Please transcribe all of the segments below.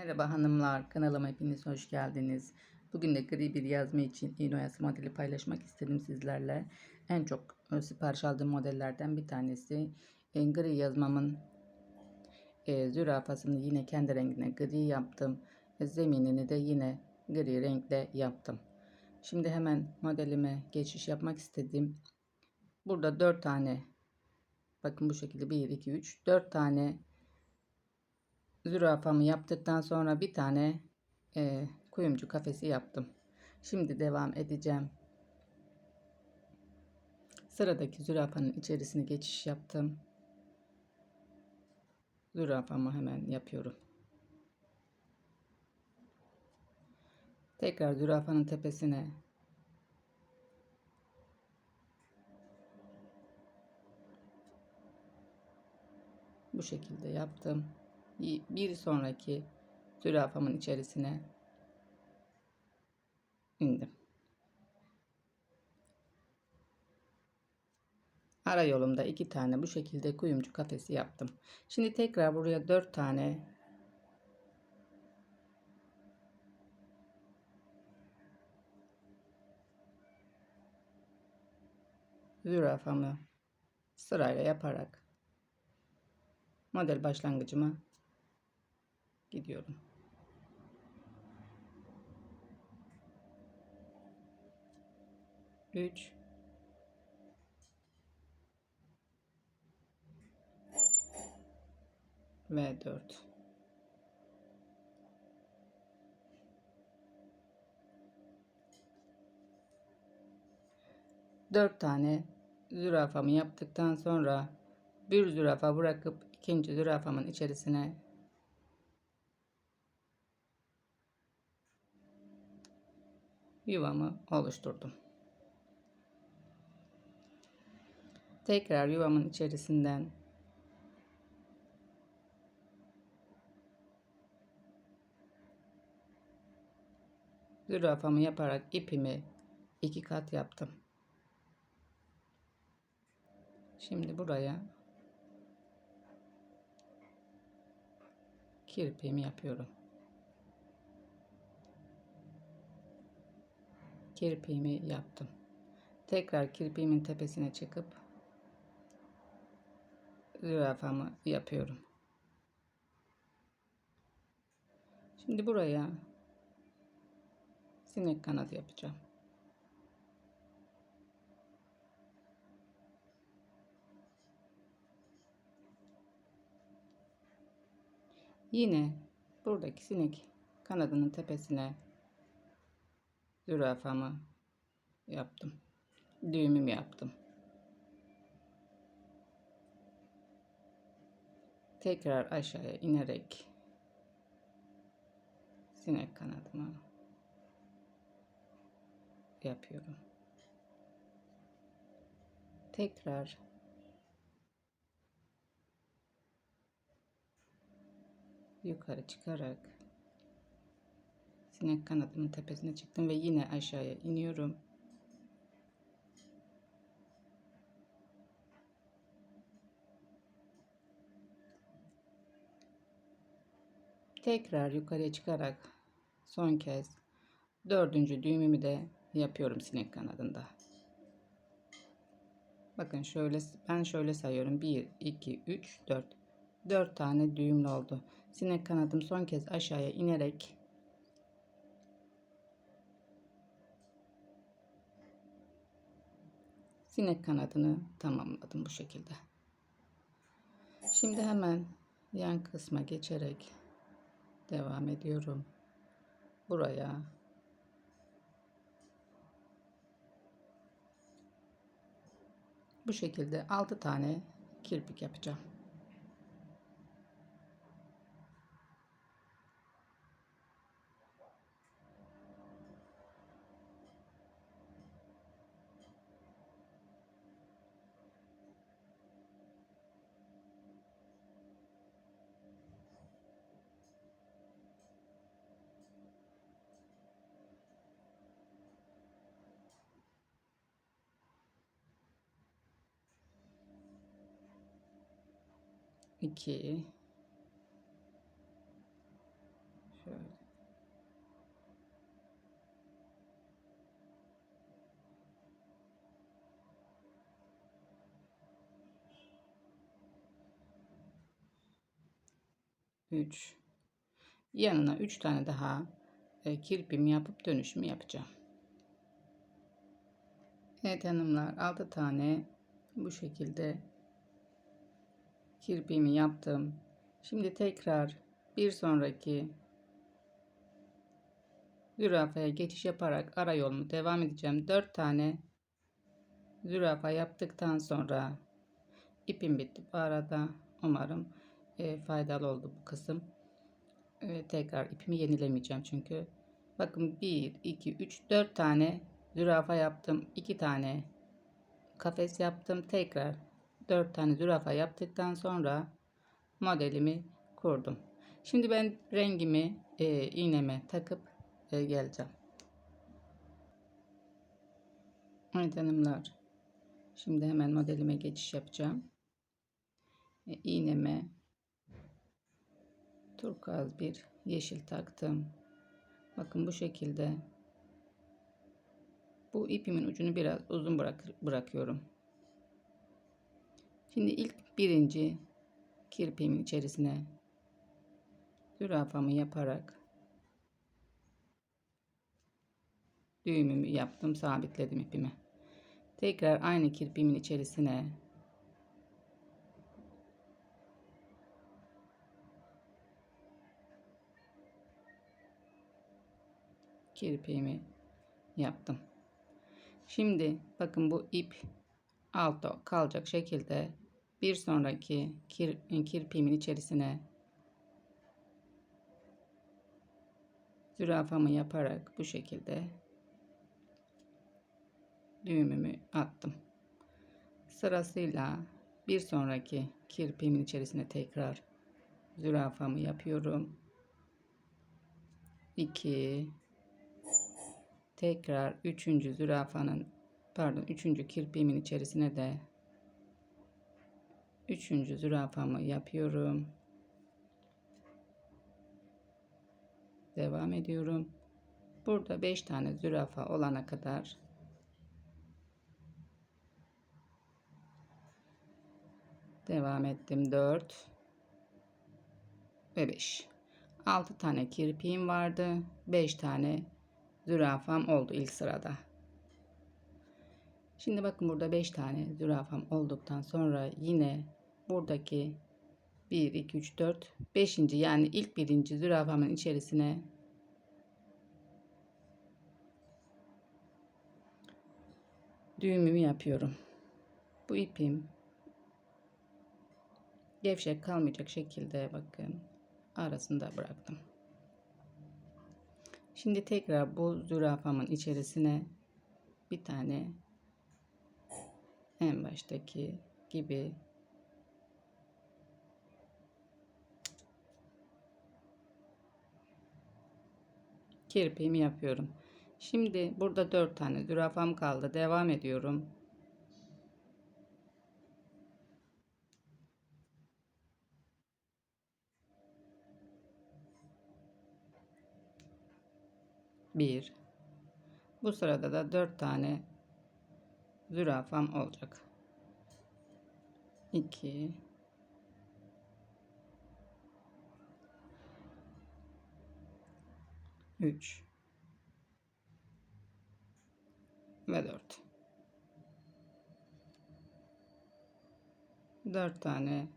Merhaba hanımlar, kanalıma hepiniz hoş geldiniz. Bugün de gri bir yazma için iğne oyası modeli paylaşmak istedim sizlerle. En çok e, sipariş aldığım modellerden bir tanesi. E, gri yazmamın e, zürafasını yine kendi rengine gri yaptım. E, zeminini de yine gri renkle yaptım. Şimdi hemen modelime geçiş yapmak istedim. Burada 4 tane bakın bu şekilde 1 2 3 4 tane zürafamı yaptıktan sonra bir tane e, kuyumcu kafesi yaptım. Şimdi devam edeceğim. Sıradaki zürafanın içerisine geçiş yaptım. Zürafamı hemen yapıyorum. Tekrar zürafanın tepesine bu şekilde yaptım bir sonraki zürafamın içerisine indim. Ara yolumda iki tane bu şekilde kuyumcu kafesi yaptım. Şimdi tekrar buraya dört tane zürafamı sırayla yaparak model başlangıcıma gidiyorum. Üç. Ve dört. Dört tane zürafamı yaptıktan sonra bir zürafa bırakıp ikinci zürafamın içerisine yuvamı oluşturdum. Tekrar yuvamın içerisinden zürafamı yaparak ipimi iki kat yaptım. Şimdi buraya kirpiğimi yapıyorum. Kirpiğimi yaptım. Tekrar kirpiğimin tepesine çıkıp zürafamı yapıyorum. Şimdi buraya sinek kanadı yapacağım. Yine buradaki sinek kanadının tepesine zürafamı yaptım. Düğümümü yaptım. Tekrar aşağıya inerek sinek kanadımı yapıyorum. Tekrar yukarı çıkarak sinek kanadımın tepesine çıktım ve yine aşağıya iniyorum. Tekrar yukarıya çıkarak son kez dördüncü düğümümü de yapıyorum sinek kanadında. Bakın şöyle ben şöyle sayıyorum. 1 2 3 4. 4 tane düğümlü oldu. Sinek kanadım son kez aşağıya inerek sinek kanadını tamamladım bu şekilde. Şimdi hemen yan kısma geçerek devam ediyorum. Buraya bu şekilde 6 tane kirpik yapacağım. 2 şöyle. Üç. Yanına üç tane daha e, kirpim yapıp dönüşümü yapacağım. Evet hanımlar altı tane bu şekilde kirpiğimi yaptım. Şimdi tekrar bir sonraki zürafaya geçiş yaparak ara yolumu devam edeceğim. 4 tane zürafa yaptıktan sonra ipim bitti bu arada. Umarım e, faydalı oldu bu kısım. E, tekrar ipimi yenilemeyeceğim çünkü. Bakın 1, 2, 3, 4 tane zürafa yaptım. 2 tane kafes yaptım. Tekrar 4 tane zürafa yaptıktan sonra modelimi kurdum. Şimdi ben rengimi e, iğneme takıp e, geleceğim. Evet hanımlar. Şimdi hemen modelime geçiş yapacağım. E, iğneme turkuaz bir yeşil taktım. Bakın bu şekilde bu ipimin ucunu biraz uzun bırak bırakıyorum. Şimdi ilk birinci kirpiğimin içerisine zürafamı yaparak düğümümü yaptım sabitledim ipimi. Tekrar aynı kirpiğimin içerisine kirpiğimi yaptım. Şimdi bakın bu ip altta kalacak şekilde bir sonraki kir, kirpiğimin içerisine zürafamı yaparak bu şekilde düğümümü attım. Sırasıyla bir sonraki kirpiğimin içerisine tekrar zürafamı yapıyorum. 2 tekrar üçüncü zürafanın pardon üçüncü kirpiğimin içerisine de üçüncü zürafamı yapıyorum. Devam ediyorum. Burada 5 tane zürafa olana kadar devam ettim 4 ve 5 6 tane kirpiğim vardı 5 tane zürafam oldu ilk sırada şimdi bakın burada 5 tane zürafam olduktan sonra yine buradaki 1 2 3 4 5. yani ilk birinci zürafamın içerisine düğümümü yapıyorum bu ipim gevşek kalmayacak şekilde bakın arasında bıraktım. Şimdi tekrar bu zürafamın içerisine bir tane en baştaki gibi kirpiğimi yapıyorum. Şimdi burada 4 tane zürafam kaldı. Devam ediyorum. 1 bu sırada da 4 tane zürafam olacak 2 3 ve 4 4 tane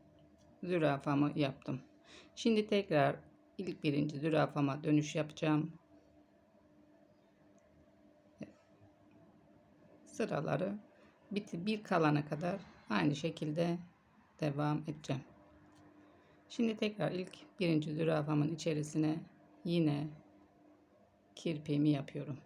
zürafamı yaptım. Şimdi tekrar ilk birinci zürafama dönüş yapacağım. sıraları biti bir kalana kadar aynı şekilde devam edeceğim. Şimdi tekrar ilk birinci zürafamın içerisine yine kirpiğimi yapıyorum.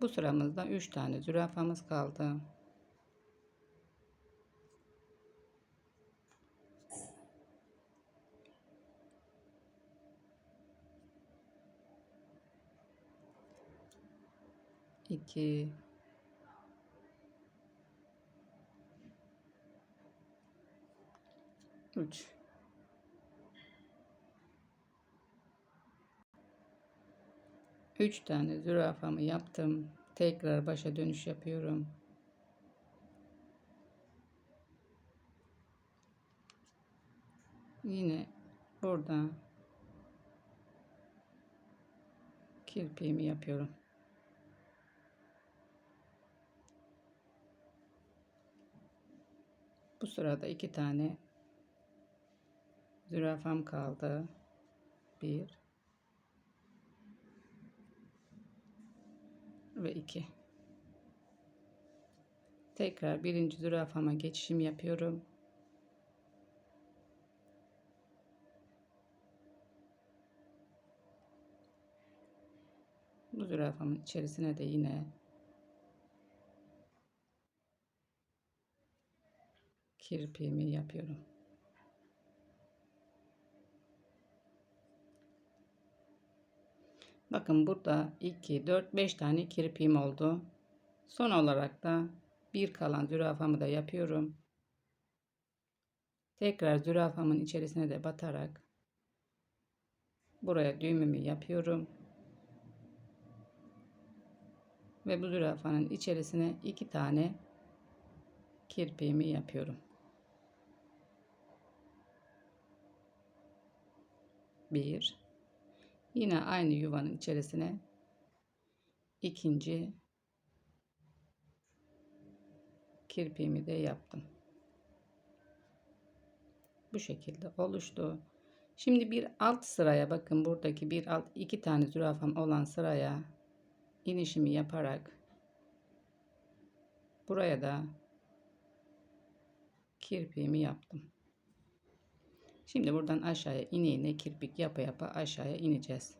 Bu sıramızda 3 tane zürafamız kaldı. 2 3 3 tane zürafamı yaptım. Tekrar başa dönüş yapıyorum. Yine burada kirpiğimi yapıyorum. Bu sırada iki tane zürafam kaldı. Bir ve iki. Tekrar birinci zürafama geçişim yapıyorum. Bu zürafamın içerisine de yine kirpiğimi yapıyorum. Bakın burada 2, 4, 5 tane kirpiğim oldu. Son olarak da bir kalan zürafamı da yapıyorum. Tekrar zürafamın içerisine de batarak buraya düğümümü yapıyorum. Ve bu zürafanın içerisine iki tane kirpiğimi yapıyorum. Bir. Yine aynı yuvanın içerisine ikinci kirpiğimi de yaptım. Bu şekilde oluştu. Şimdi bir alt sıraya bakın buradaki bir alt iki tane zürafam olan sıraya inişimi yaparak buraya da kirpiğimi yaptım. Şimdi buradan aşağıya ine ine kirpik yapa yapa aşağıya ineceğiz.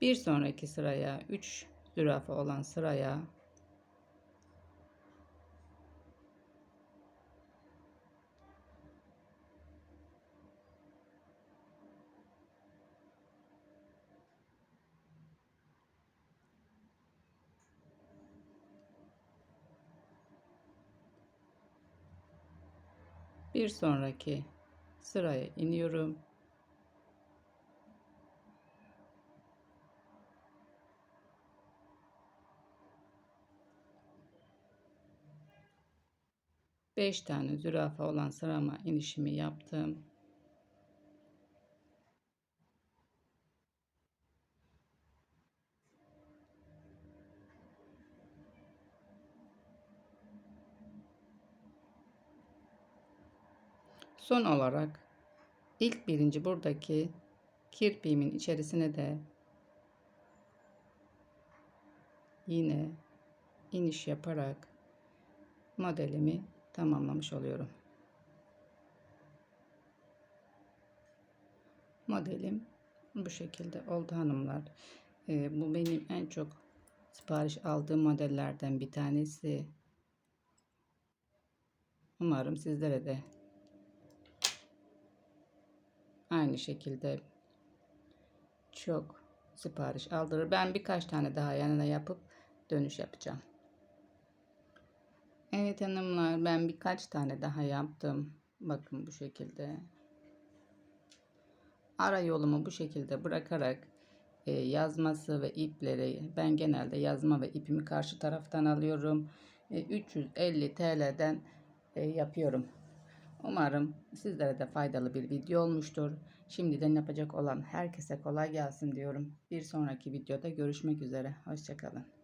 Bir sonraki sıraya 3 zürafa olan sıraya bir sonraki sıraya iniyorum. Beş tane zürafa olan sırama inişimi yaptım. Son olarak ilk birinci buradaki kirpiğimin içerisine de yine iniş yaparak modelimi tamamlamış oluyorum. Modelim bu şekilde oldu hanımlar. Ee, bu benim en çok sipariş aldığım modellerden bir tanesi. Umarım sizlere de aynı şekilde çok sipariş aldırır. Ben birkaç tane daha yanına yapıp dönüş yapacağım. Evet hanımlar ben birkaç tane daha yaptım. Bakın bu şekilde. Ara yolumu bu şekilde bırakarak e, yazması ve ipleri ben genelde yazma ve ipimi karşı taraftan alıyorum. E, 350 TL'den e, yapıyorum. Umarım sizlere de faydalı bir video olmuştur. Şimdiden yapacak olan herkese kolay gelsin diyorum. Bir sonraki videoda görüşmek üzere. Hoşçakalın.